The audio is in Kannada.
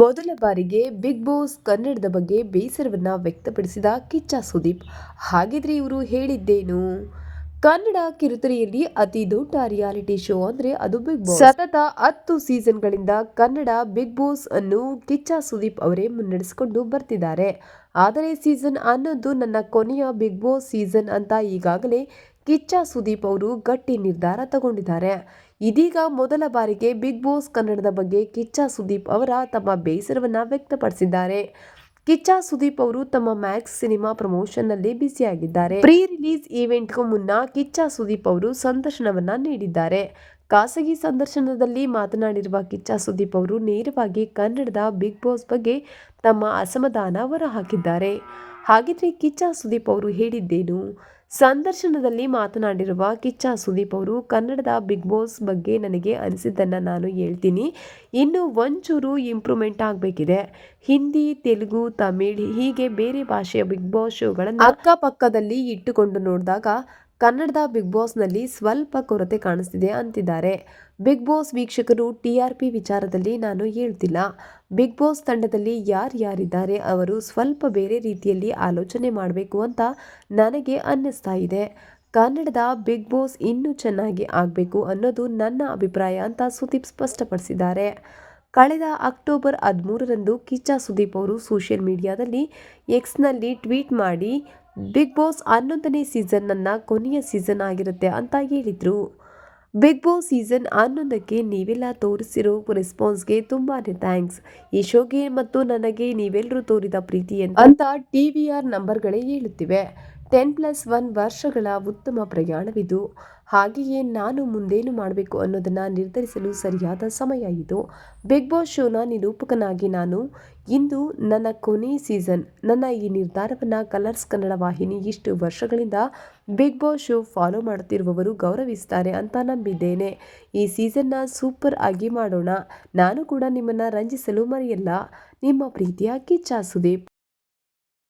ಮೊದಲ ಬಾರಿಗೆ ಬಿಗ್ ಬಾಸ್ ಕನ್ನಡದ ಬಗ್ಗೆ ಬೇಸರವನ್ನ ವ್ಯಕ್ತಪಡಿಸಿದ ಕಿಚ್ಚ ಸುದೀಪ್. ಹಾಗಿದ್ರೆ ಇವರು ಹೇಳಿದ್ದೇನು? ಕನ್ನಡ ಕಿರುತೆರೆಯಲ್ಲಿ ಅತಿ ದೊಡ್ಡ ರಿಯಾಲಿಟಿ ಶೋ ಅಂದ್ರೆ ಅದು ಬಿಗ್ ಬಾಸ್. ಸತತ ಹತ್ತು ಸೀಸನ್ಗಳಿಂದ ಕನ್ನಡ ಬಿಗ್ ಬಾಸ್ ಅನ್ನು ಕಿಚ್ಚ ಸುದೀಪ್ ಅವರೇ ಮುನ್ನಡೆಸಿಕೊಂಡು ಬರ್ತಿದ್ದಾರೆ. ಆದರೆ ಸೀಸನ್ ಹನ್ನೊಂದು ನನ್ನ ಕೊನೆಯ ಬಿಗ್ ಬಾಸ್ ಸೀಸನ್ ಅಂತ ಈಗಾಗಲೇ ಕಿಚ್ಚ ಸುದೀಪ್ ಅವರು ಗಟ್ಟಿ ನಿರ್ಧಾರ ತಗೊಂಡಿದ್ದಾರೆ. ಇದೀಗ ಮೊದಲ ಬಾರಿಗೆ ಬಿಗ್ ಬಾಸ್ ಕನ್ನಡದ ಬಗ್ಗೆ ಕಿಚ್ಚ ಸುದೀಪ್ ಅವರ ತಮ್ಮ ಬೇಸರವನ್ನು ವ್ಯಕ್ತಪಡಿಸಿದ್ದಾರೆ. ಕಿಚ್ಚ ಸುದೀಪ್ ಅವರು ತಮ್ಮ ಮ್ಯಾಕ್ಸ್ ಸಿನಿಮಾ ಪ್ರಮೋಷನ್ನಲ್ಲಿ ಬ್ಯುಸಿಯಾಗಿದ್ದಾರೆ. ಪ್ರೀ ರಿಲೀಸ್ ಈವೆಂಟ್ಗೂ ಮುನ್ನ ಕಿಚ್ಚ ಸುದೀಪ್ ಅವರು ಸಂದರ್ಶನವನ್ನ ನೀಡಿದ್ದಾರೆ. ಖಾಸಗಿ ಸಂದರ್ಶನದಲ್ಲಿ ಮಾತನಾಡಿರುವ ಕಿಚ್ಚ ಸುದೀಪ್ ಅವರು ನೇರವಾಗಿ ಕನ್ನಡದ ಬಿಗ್ ಬಾಸ್ ಬಗ್ಗೆ ತಮ್ಮ ಅಸಮಾಧಾನ ಹೊರಹಾಕಿದ್ದಾರೆ. ಹಾಗಿದ್ರೆ ಕಿಚ್ಚ ಸುದೀಪ್ ಅವರು ಹೇಳಿದ್ದೇನು? ಸಂದರ್ಶನದಲ್ಲಿ ಮಾತನಾಡಿರುವ ಕಿಚ್ಚ ಸುದೀಪ್ ಅವರು, ಕನ್ನಡದ ಬಿಗ್ ಬಾಸ್ ಬಗ್ಗೆ ನನಗೆ ಅನಿಸಿದ್ದನ್ನು ನಾನು ಹೇಳ್ತೀನಿ. ಇನ್ನು ಒಂಚೂರು ಇಂಪ್ರೂವ್ಮೆಂಟ್ ಆಗಬೇಕಿದೆ. ಹಿಂದಿ, ತೆಲುಗು, ತಮಿಳ್ ಹೀಗೆ ಬೇರೆ ಭಾಷೆಯ ಬಿಗ್ ಬಾಸ್ ಶೋಗಳನ್ನು ಅಕ್ಕಪಕ್ಕದಲ್ಲಿ ಇಟ್ಟುಕೊಂಡು ನೋಡಿದಾಗ ಕನ್ನಡದ ಬಿಗ್ ಬಾಸ್ನಲ್ಲಿ ಸ್ವಲ್ಪ ಕೊರತೆ ಕಾಣಿಸ್ತಿದೆ ಅಂತಿದ್ದಾರೆ. ಬಿಗ್ ಬಾಸ್ ವೀಕ್ಷಕರು ಟಿ ಆರ್ ಪಿ ವಿಚಾರದಲ್ಲಿ ನಾನು ಹೇಳ್ತಿಲ್ಲ. ಬಿಗ್ ಬಾಸ್ ತಂಡದಲ್ಲಿ ಯಾರು ಯಾರಿದ್ದಾರೆ ಅವರು ಸ್ವಲ್ಪ ಬೇರೆ ರೀತಿಯಲ್ಲಿ ಆಲೋಚನೆ ಮಾಡಬೇಕು ಅಂತ ನನಗೆ ಅನ್ನಿಸ್ತಾ ಇದೆ. ಕನ್ನಡದ ಬಿಗ್ ಬಾಸ್ ಇನ್ನೂ ಚೆನ್ನಾಗಿ ಆಗಬೇಕು ಅನ್ನೋದು ನನ್ನ ಅಭಿಪ್ರಾಯ ಅಂತ ಸುದೀಪ್ ಸ್ಪಷ್ಟಪಡಿಸಿದ್ದಾರೆ. ಕಳೆದ ಅಕ್ಟೋಬರ್ ಹದಿಮೂರರಂದು ಕಿಚ್ಚ ಸುದೀಪ್ ಅವರು ಸೋಷಿಯಲ್ ಮೀಡಿಯಾದಲ್ಲಿ ಎಕ್ಸ್ನಲ್ಲಿ ಟ್ವೀಟ್ ಮಾಡಿ, ಬಿಗ್ ಬಾಸ್ ಹನ್ನೊಂದನೇ ಸೀಸನ್ ನನ್ನ ಕೊನೆಯ ಸೀಸನ್ ಆಗಿರುತ್ತೆ ಅಂತ ಹೇಳಿದರು. ಬಿಗ್ ಬಾಸ್ ಸೀಸನ್ ಹನ್ನೊಂದಕ್ಕೆ ನೀವೆಲ್ಲ ತೋರಿಸಿರೋ ರೆಸ್ಪಾನ್ಸ್ಗೆ ತುಂಬಾ ಥ್ಯಾಂಕ್ಸ್ ಈ ಶೋಗೆ ಮತ್ತು ನನಗೆ ನೀವೆಲ್ಲರೂ ತೋರಿದ ಪ್ರೀತಿ ಅಂತ ಟಿ ವಿ ಆರ್ ನಂಬರ್ಗಳೇ ಹೇಳುತ್ತಿವೆ. ಟೆನ್ ಪ್ಲಸ್ ಒನ್ ವರ್ಷಗಳ ಉತ್ತಮ ಪ್ರಯಾಣವಿದು. ಹಾಗೆಯೇ ನಾನು ಮುಂದೇನು ಮಾಡಬೇಕು ಅನ್ನೋದನ್ನು ನಿರ್ಧರಿಸಲು ಸರಿಯಾದ ಸಮಯ ಇದು. ಬಿಗ್ ಬಾಸ್ ಶೋನ ನಿರೂಪಕನಾಗಿ ನಾನು. ಇಂದು ನನ್ನ ಕೊನೆ ಸೀಸನ್. ನನ್ನ ಈ ನಿರ್ಧಾರವನ್ನು ಕಲರ್ಸ್ ಕನ್ನಡ ವಾಹಿನಿ ಇಷ್ಟು ವರ್ಷಗಳಿಂದ ಬಿಗ್ ಬಾಸ್ ಶೋ ಫಾಲೋ ಮಾಡುತ್ತಿರುವವರು ಗೌರವಿಸ್ತಾರೆ ಅಂತ ನಂಬಿದ್ದೇನೆ. ಈ ಸೀಸನ್ನ ಸೂಪರ್ ಆಗಿ ಮಾಡೋಣ. ನಾನು ಕೂಡ ನಿಮ್ಮನ್ನು ರಂಜಿಸಲು ಮರೆಯಲ್ಲ. ನಿಮ್ಮ ಪ್ರೀತಿಯ ಕಿಚ್ಚ ಸುದೀಪ್.